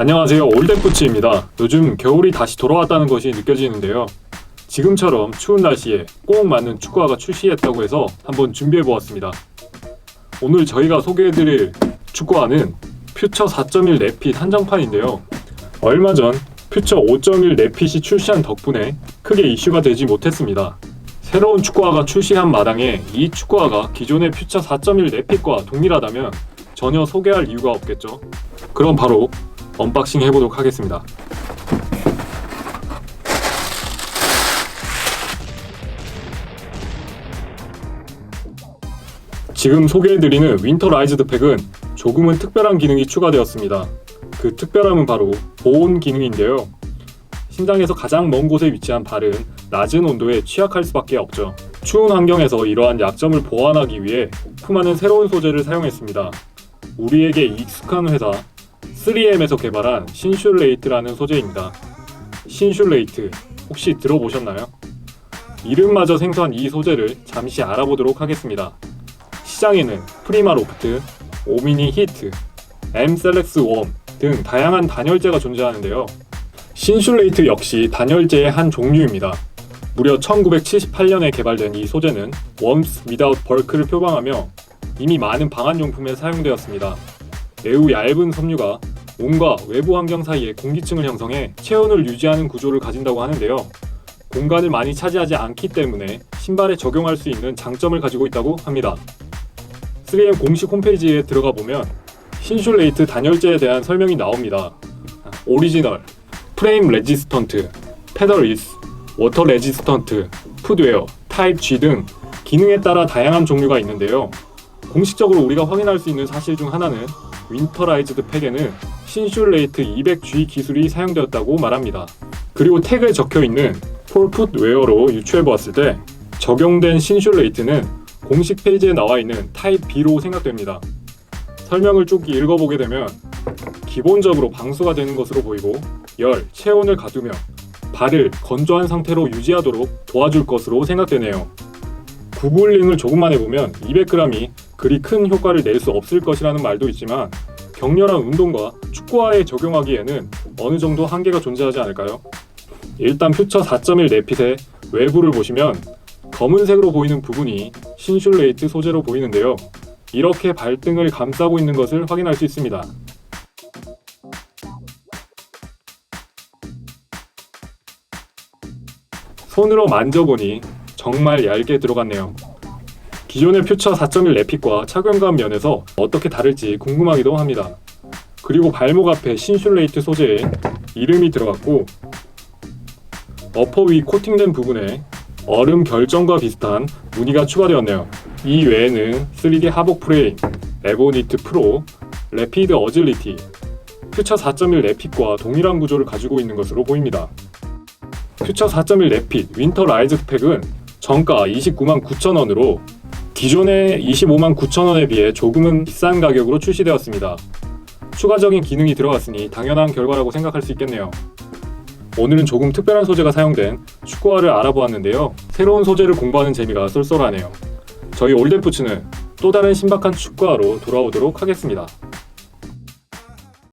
안녕하세요 올댓부츠입니다. 요즘 겨울이 다시 돌아왔다는 것이 느껴지는데요. 지금처럼 추운 날씨에 꼭 맞는 축구화가 출시했다고 해서 한번 준비해 보았습니다. 오늘 저희가 소개해드릴 축구화는 퓨처 4.1 랩핏 한정판인데요. 얼마 전 퓨처 5.1 랩핏이 출시한 덕분에 크게 이슈가 되지 못했습니다. 새로운 축구화가 출시한 마당에 이 축구화가 기존의 퓨처 4.1 랩핏과 동일하다면 전혀 소개할 이유가 없겠죠. 그럼 바로 언박싱 해보도록 하겠습니다. 지금 소개해드리는 윈터 라이즈드 팩은 조금은 특별한 기능이 추가되었습니다. 그 특별함은 바로 보온 기능인데요. 신장에서 가장 먼 곳에 위치한 발은 낮은 온도에 취약할 수밖에 없죠. 추운 환경에서 이러한 약점을 보완하기 위해 푸마는 새로운 소재를 사용했습니다. 우리에게 익숙한 회사 3M에서 개발한 신슐레이트라는 소재입니다. 신슐레이트 혹시 들어보셨나요? 이름마저 생소한 이 소재를 잠시 알아보도록 하겠습니다. 시장에는 프리마 로프트, 오미니 히트, M 셀렉스 웜 등 다양한 단열재가 존재하는데요. 신슐레이트 역시 단열재의 한 종류입니다. 무려 1978년에 개발된 이 소재는 웜스 미다웃 벌크를 표방하며 이미 많은 방한용품에 사용되었습니다. 매우 얇은 섬유가 몸과 외부 환경 사이에 공기층을 형성해 체온을 유지하는 구조를 가진다고 하는데요. 공간을 많이 차지하지 않기 때문에 신발에 적용할 수 있는 장점을 가지고 있다고 합니다. 3M 공식 홈페이지에 들어가 보면 신슐레이트 단열재에 대한 설명이 나옵니다. 오리지널, 프레임 레지스턴트, 페더 리스, 워터 레지스턴트, 푸드웨어, 타입 G 등 기능에 따라 다양한 종류가 있는데요. 공식적으로 우리가 확인할 수 있는 사실 중 하나는 윈터라이즈드 팩에는 신슐레이트 200G 기술이 사용되었다고 말합니다. 그리고 태그에 적혀 있는 폴풋웨어로 유추해 보았을 때 적용된 신슐레이트는 공식 페이지에 나와 있는 타입 B로 생각됩니다. 설명을 쭉 읽어보게 되면 기본적으로 방수가 되는 것으로 보이고 열, 체온을 가두며 발을 건조한 상태로 유지하도록 도와줄 것으로 생각되네요. 구글링을 조금만 해보면 200g이 그리 큰 효과를 낼 수 없을 것이라는 말도 있지만 격렬한 운동과 축구화에 적용하기에는 어느 정도 한계가 존재하지 않을까요? 일단 퓨처 4.1 네핏의 외부를 보시면 검은색으로 보이는 부분이 신슐레이트 소재로 보이는데요. 이렇게 발등을 감싸고 있는 것을 확인할 수 있습니다. 손으로 만져보니 정말 얇게 들어갔네요. 기존의 퓨처 4.1 레핏과 착용감 면에서 어떻게 다를지 궁금하기도 합니다. 그리고 발목 앞에 신슐레이트 소재에 이름이 들어갔고 어퍼 위 코팅된 부분에 얼음 결정과 비슷한 무늬가 추가되었네요. 이 외에는 3D 하복 프레임, 에보니트 프로, 레피드 어질리티, 퓨처 4.1 레핏과 동일한 구조를 가지고 있는 것으로 보입니다. 퓨처 4.1 레핏 윈터 라이즈 팩은 정가 29만 9천 원으로 기존의 25만 9천 원에 비해 조금은 비싼 가격으로 출시되었습니다. 추가적인 기능이 들어갔으니 당연한 결과라고 생각할 수 있겠네요. 오늘은 조금 특별한 소재가 사용된 축구화를 알아보았는데요. 새로운 소재를 공부하는 재미가 쏠쏠하네요. 저희 올댓부츠는 또 다른 신박한 축구화로 돌아오도록 하겠습니다.